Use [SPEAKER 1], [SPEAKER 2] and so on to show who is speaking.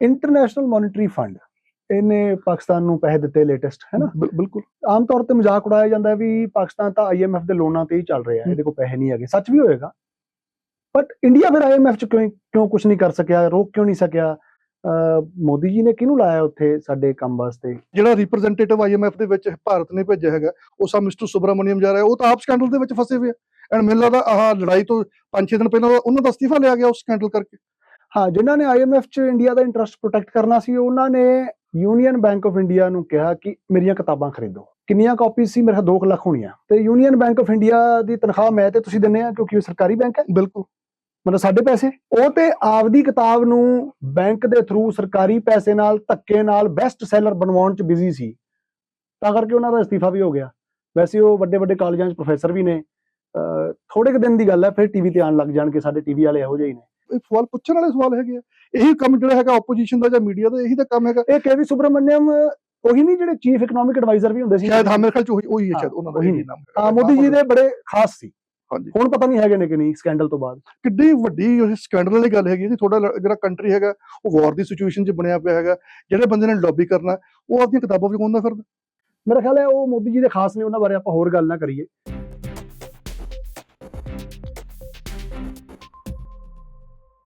[SPEAKER 1] International monetary fund ਇਹਨੇ ਪਾਕਿਸਤਾਨ ਨੂੰ ਪੈਸੇ ਦਿੱਤੇ ਲੇਟੈਸਟ ਹੈ ਨਾ?
[SPEAKER 2] ਬਿਲ- ਬਿਲਕੁਲ।
[SPEAKER 1] ਆਮ ਤੌਰ ਤੇ ਮਜ਼ਾਕ ਉਡਾਇਆ ਜਾਂਦਾ ਹੈ ਵੀ ਪਾਕਿਸਤਾਨ ਤਾਂ ਆਈਐਮਐਫ ਦੇ ਲੋਨਾਂ ਤੇ ਹੀ ਚੱਲ ਰਿਹਾ ਹੈ ਇਹਦੇ ਕੋਲ ਪੈਸੇ ਨਹੀਂ ਹੈਗੇ। ਸੱਚ ਵੀ ਹੋਏਗਾ। ਬਟ ਇੰਡੀਆ ਫਿਰ ਆਈਐਮਐਫ ਚ ਕਿਉਂ ਕਿਉਂ ਕੁਝ ਨਹੀਂ ਕਰ ਸਕਿਆ ਰੋਕ ਕਿਉਂ ਨਹੀਂ ਸਕਿਆ? ਮੋਦੀ ਜੀ ਨੇ ਕਿਹਨੂੰ ਲਾਇਆ ਉੱਥੇ ਸਾਡੇ ਕੰਮ ਵਾਸਤੇ?
[SPEAKER 2] ਜਿਹੜਾ ਰਿਪਰੈਜ਼ੈਂਟੇਟਿਵ ਆਈਐਮਐਫ ਦੇ ਵਿੱਚ ਭਾਰਤ ਨੇ ਭੇਜਿਆ ਹੈਗਾ ਉਹ ਸਾ ਮਿਸਟਰ ਸੁਬਰਾਮਨੀਅਮ ਜਾ ਰਿਹਾ ਉਹ ਤਾਂ ਆਪ ਸਕੈਂਡਲ ਦੇ ਵਿੱਚ ਫਸੇ ਹੋਏ ਐਂਡ ਮੈਨੂੰ ਲੱਗਦਾ ਆਹ ਲੜਾਈ ਤੋਂ 5-6 ਦਿਨ ਪਹਿਲਾਂ ਉਹਨਾਂ ਦਾ ਅਸਤੀਫਾ ਲਿਆ ਗਿਆ ਉਸ ਸਕੈਂਡਲ ਕਰਕੇ।
[SPEAKER 1] ਹਾਂ ਜਿਨ੍ਹਾਂ ਨੇ ਆਈਐਮਐਫ ਚ ਇੰਡੀਆ ਦਾ ਇੰਟਰਸਟ ਪ੍ਰੋਟੈਕਟ ਕਰਨਾ ਸੀ ਉਹਨਾਂ ਨੇ ਯੂਨੀਅਨ ਬੈਂਕ ਆਫ ਇੰਡੀਆ ਨੂੰ ਕਿਹਾ ਕਿ ਮੇਰੀਆਂ ਕਿਤਾਬਾਂ ਖਰੀਦੋ। ਕਿੰਨੀਆਂ ਕਾਪੀਜ਼ ਸੀ? ਮੇਰੇ 2 ਲੱਖ ਹੋਣੀਆਂ। ਤੇ ਯੂਨੀਅਨ ਬੈਂਕ ਆਫ ਇੰਡੀਆ ਦੀ ਤਨਖਾਹ ਮੈਂ ਤੇ ਤੁਸੀਂ ਦਿੰਨੇ ਆ ਕਿਉਂਕਿ ਉਹ ਸਰਕਾਰੀ ਬੈਂਕ ਹੈ।
[SPEAKER 2] ਬਿਲਕੁਲ।
[SPEAKER 1] ਮਤਲਬ ਸਾਡੇ ਪੈਸੇ। ਉਹ ਤੇ ਆਪਦੀ ਕਿਤਾਬ ਨੂੰ ਬੈਂਕ ਦੇ ਥਰੂ ਸਰਕਾਰੀ ਪੈਸੇ ਨਾਲ ਧੱਕੇ ਨਾਲ ਬੈਸਟ ਸੈਲਰ ਬਣਵਾਉਣ ਚ ਬਿਜ਼ੀ ਸੀ। ਤਾਂ ਕਰਕੇ ਉਹਨਾਂ ਦਾ ਅਸਤੀਫਾ ਵੀ ਹੋ ਗਿਆ। ਵੈਸੇ ਉਹ ਵੱਡੇ ਵੱਡੇ ਕਾਲਜਾਂ 'ਚ ਪ੍ਰੋਫੈਸਰ ਵੀ ਨੇ। ਥੋੜੇ ਕੁ ਦਿਨ ਦੀ ਗੱਲ ਹੈ ਫਿਰ ਟੀਵੀ ਤੇ ਆਉਣ ਲੱਗ ਜਾਣਗੇ ਸਾਡੇ ਟੀਵੀ ਵਾਲੇ ਇਹੋ ਜਿਹੇ ਹੀ ਨੇ।
[SPEAKER 2] ਇਹ ਸਵਾਲ ਪੁੱਛਣ ਵਾਲੇ ਸਵਾਲ ਹੈਗੇ ਆ। ਇਹੀ ਕੰਮ ਜਿਹੜਾ ਹੈਗਾ ਆਪੋਜੀਸ਼ਨ ਦਾ ਜਾਂ ਮੀਡੀਆ ਦਾ ਇਹੀ ਤਾਂ ਕੰਮ ਹੈਗਾ।
[SPEAKER 1] ਇਹ ਕੇਵੀ ਸੁਬਰਮਨਿਅਮ ਉਹੀ ਨਹੀਂ ਜਿਹੜੇ ਚੀਫ ਇਕਨੋਮਿਕ ਐਡਵਾਈਜ਼ਰ ਵੀ ਹੁੰਦੇ ਸੀ?
[SPEAKER 2] ਸ਼ਾਇਦ ਹਾਂ ਮੇਰੇ ਖਿਆਲ ਚ ਉਹੀ ਹੈ
[SPEAKER 1] ਹਾਂ,
[SPEAKER 2] ਸ਼ਾਇਦ ਉਹਨਾਂ ਦਾ
[SPEAKER 1] ਨੇ।
[SPEAKER 2] ਨਾਮ।
[SPEAKER 1] ਹਾਂ ਮੋਦੀ ਜੀ ਦੇ ਬੜੇ ਖਾਸ ਸੀ।
[SPEAKER 2] ਹਾਂਜੀ।
[SPEAKER 1] ਹੁਣ ਪਤਾ ਨਹੀਂ ਹੈਗੇ ਨੇ ਕਿ ਨਹੀਂ ਸਕੈਂਡਲ ਤੋਂ ਬਾਅਦ।
[SPEAKER 2] ਕਿੱਡੀ ਵੱਡੀ ਉਹ ਸਕੈਂਡਲ ਵਾਲੀ ਗੱਲ ਹੈਗੀ ਜੀ। ਥੋੜਾ ਜਿਹੜਾ ਕੰਟਰੀ ਹੈਗਾ ਉਹ ਵਾਰ ਦੀ ਸਿਚੁਏਸ਼ਨ 'ਚ ਬਣਿਆ ਪਿਆ ਹੈਗਾ। ਜਿਹੜੇ ਬੰਦੇ ਨੇ ਲੌਬੀ ਕਰਨਾ ਉਹ ਆਪਣੀਆਂ ਕਿਤਾਬਾਂ ਵੀ ਕੋਉਂਦਾ ਫਿਰਦਾ।
[SPEAKER 1] ਮੇਰਾ ਖਿਆਲ ਹੈ ਉਹ ਮੋਦੀ ਜੀ ਦੇ ਖਾਸ ਨੇ ਉਹਨਾਂ ਬਾਰੇ ਆਪਾਂ ਹੋਰ ਗੱਲ ਨਾ ਕਰੀਏ।